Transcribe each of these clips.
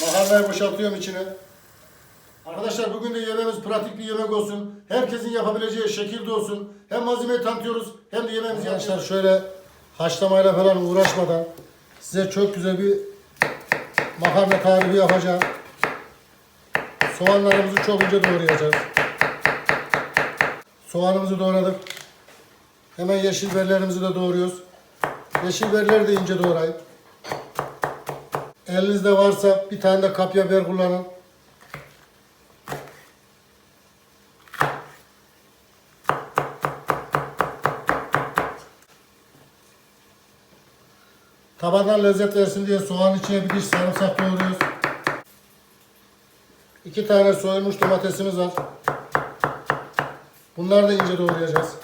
Makarnayı boşaltıyorum içine. Arkadaşlar bugün de yemeğimiz pratik bir yemek olsun. Herkesin yapabileceği şekilde olsun. Hem malzemeyi tanıtıyoruz hem de yemeğimizi Arkadaşlar şöyle haşlamayla falan uğraşmadan size çok güzel bir makarna tarifi yapacağım. Soğanlarımızı çok ince doğrayacağız. Soğanımızı doğradık. Hemen yeşil biberlerimizi de doğruyoruz. Yeşil biberleri de ince doğrayın. Elinizde varsa bir tane de kapya biber kullanın. Tabandan lezzet versin diye soğan içine bir diş sarımsak doğruyoruz. İki tane soyulmuş domatesimiz var. Bunları da ince doğrayacağız.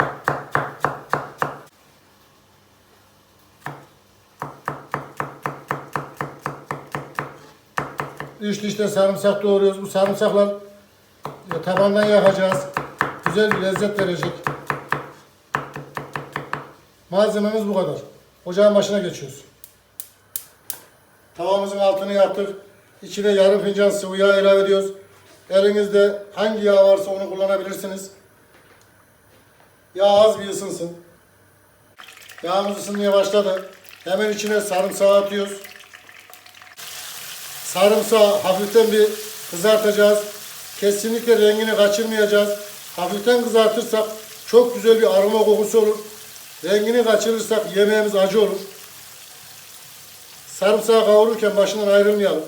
Üç diş de sarımsak doğruyoruz. Bu sarımsaklar e, tabandan yakacağız. Güzel bir lezzet verecek. Malzememiz bu kadar. Ocağın başına geçiyoruz. Tavamızın altını yaktık. İçine yarım fincan sıvı yağ ilave ediyoruz. Elinizde hangi yağ varsa onu kullanabilirsiniz. Yağ az bir ısınsın. Yağımız ısınmaya başladı. Hemen içine sarımsağı atıyoruz. Sarımsağı hafiften bir kızartacağız. Kesinlikle rengini kaçırmayacağız. Hafiften kızartırsak çok güzel bir aroma kokusu olur. Rengini kaçırırsak yemeğimiz acı olur. Sarımsağı kavururken başından ayrılmayalım.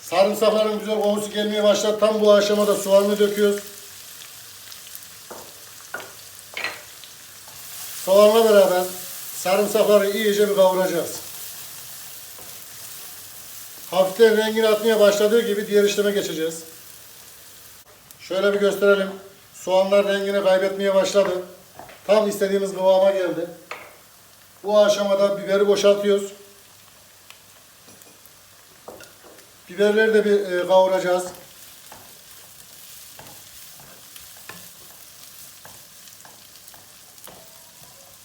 Sarımsakların güzel kokusu gelmeye başladı. Tam bu aşamada soğanını döküyoruz. Soğanla beraber sarımsakları iyice bir kavuracağız. Hafiften rengini atmaya başladığı gibi diğer işleme geçeceğiz. Şöyle bir gösterelim. Soğanlar rengini kaybetmeye başladı. Tam istediğimiz kıvama geldi. Bu aşamada biberi boşaltıyoruz. Biberleri de bir e, kavuracağız.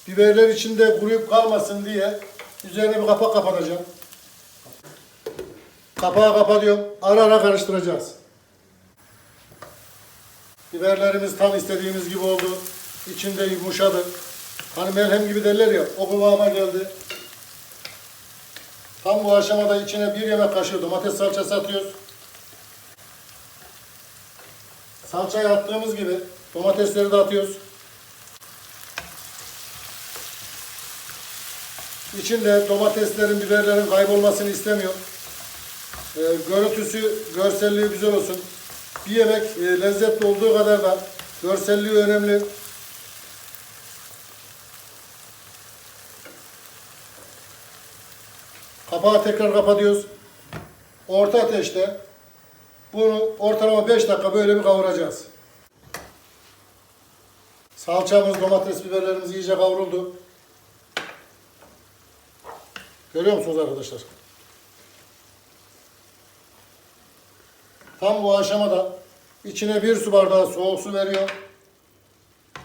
Biberler içinde kuruyup kalmasın diye üzerine bir kapak kapatacağım. Kapağı kapatıyorum. Ara ara karıştıracağız. Biberlerimiz tam istediğimiz gibi oldu. İçinde yumuşadı. Hani melhem gibi derler ya, o kıvama geldi. Tam bu aşamada içine bir yemek kaşığı domates salçası atıyoruz. Salçayı attığımız gibi domatesleri de atıyoruz. İçinde domateslerin, biberlerin kaybolmasını istemiyor. Ee, görüntüsü, görselliği güzel olsun. Bir yemek e, lezzetli olduğu kadar da görselliği önemli. Kapağı tekrar kapatıyoruz. Orta ateşte bunu ortalama 5 dakika böyle bir kavuracağız. Salçamız, domates, biberlerimiz iyice kavruldu. Görüyor musunuz arkadaşlar? Tam bu aşamada içine bir su bardağı soğuk su veriyor.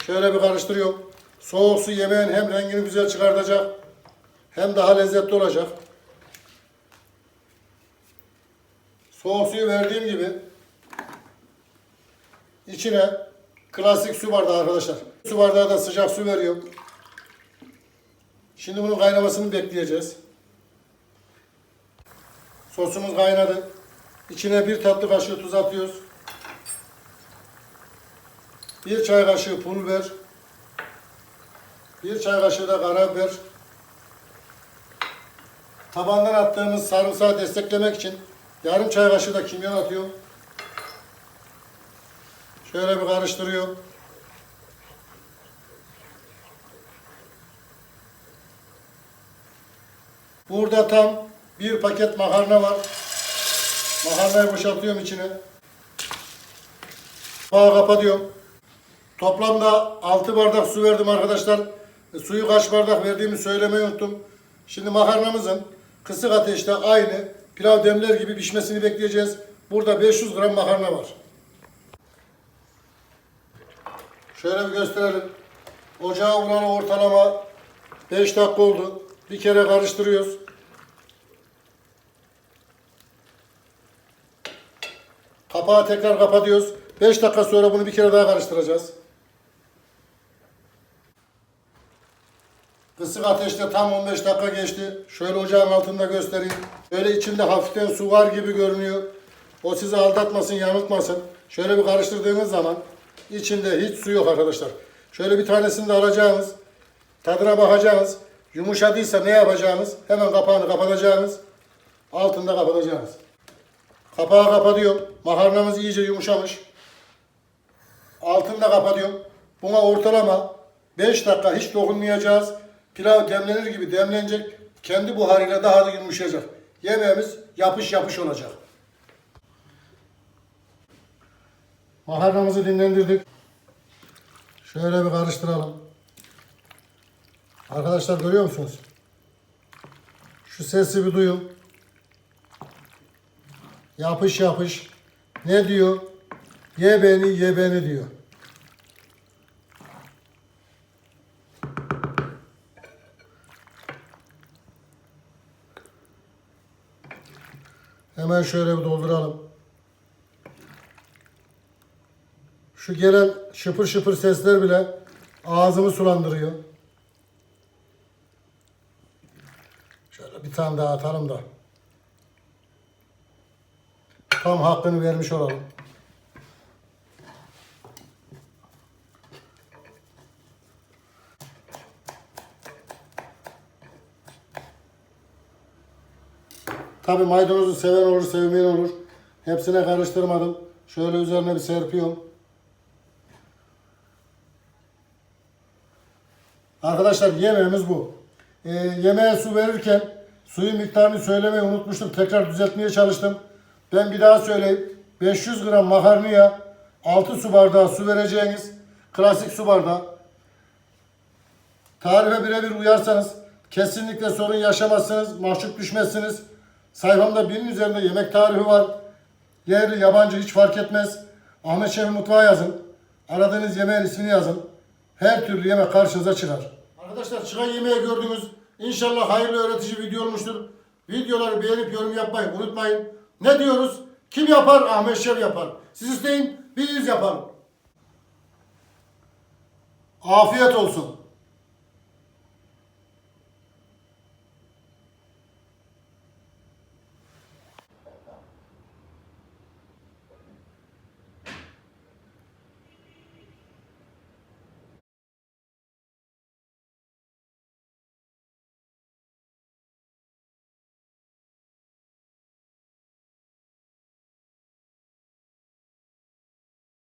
Şöyle bir karıştırıyor. Soğuk su yemeğin hem rengini güzel çıkartacak hem daha lezzetli olacak. Soğuk suyu verdiğim gibi içine klasik su bardağı arkadaşlar. Su bardağı da sıcak su veriyor. Şimdi bunun kaynamasını bekleyeceğiz. Sosumuz kaynadı. İçine bir tatlı kaşığı tuz atıyoruz. Bir çay kaşığı pul biber. Bir çay kaşığı da karabiber. Tabandan attığımız sarımsağı desteklemek için yarım çay kaşığı da kimyon atıyorum. Şöyle bir karıştırıyorum. Burada tam bir paket makarna var. Makarnayı boşaltıyorum içine. Kapağı kapatıyorum. Toplamda 6 bardak su verdim arkadaşlar. E, suyu kaç bardak verdiğimi söylemeyi unuttum. Şimdi makarnamızın kısık ateşte aynı pilav demler gibi pişmesini bekleyeceğiz. Burada 500 gram makarna var. Şöyle bir gösterelim. Ocağa vuran ortalama 5 dakika oldu. Bir kere karıştırıyoruz. Kapağı tekrar kapatıyoruz. 5 dakika sonra bunu bir kere daha karıştıracağız. Kısık ateşte tam 15 dakika geçti. Şöyle ocağın altında göstereyim. Böyle içinde hafiften su var gibi görünüyor. O sizi aldatmasın, yanıltmasın. Şöyle bir karıştırdığınız zaman içinde hiç su yok arkadaşlar. Şöyle bir tanesini de alacağınız, tadına bakacağınız. Yumuşadıysa ne yapacağınız? Hemen kapağını kapatacağınız. Altında kapatacağınız. Kapağı kapatıyorum. Makarnamız iyice yumuşamış. Altını da kapatıyorum. Buna ortalama 5 dakika hiç dokunmayacağız. Pilav demlenir gibi demlenecek. Kendi buharıyla daha da yumuşayacak. Yemeğimiz yapış yapış olacak. Makarnamızı dinlendirdik. Şöyle bir karıştıralım. Arkadaşlar görüyor musunuz? Şu sesi bir duyun. Yapış yapış. Ne diyor? Ye beni, ye beni diyor. Hemen şöyle bir dolduralım. Şu gelen şıpır şıpır sesler bile ağzımı sulandırıyor. Şöyle bir tane daha atalım da. Tam hakkını vermiş olalım. Tabi maydanozu seven olur, sevmeyen olur. Hepsine karıştırmadım. Şöyle üzerine bir serpiyorum. Arkadaşlar yemeğimiz bu. Ee, yemeğe su verirken suyun miktarını söylemeyi unutmuştum. Tekrar düzeltmeye çalıştım. Ben bir daha söyleyeyim. 500 gram makarnaya 6 su bardağı su vereceğiniz klasik su bardağı. Tarife birebir uyarsanız kesinlikle sorun yaşamazsınız, mahcup düşmezsiniz. Sayfamda binin üzerinde yemek tarifi var. Yerli, yabancı hiç fark etmez. Ahmet Şef Mutfağı yazın. Aradığınız yemeğin ismini yazın. Her türlü yemek karşınıza çıkar. Arkadaşlar çıkan yemeği gördünüz. İnşallah hayırlı öğretici video olmuştur. Videoları beğenip yorum yapmayı unutmayın. Ne diyoruz? Kim yapar? Ahmet Şef yapar. Siz isteyin, biz yapalım. Afiyet olsun.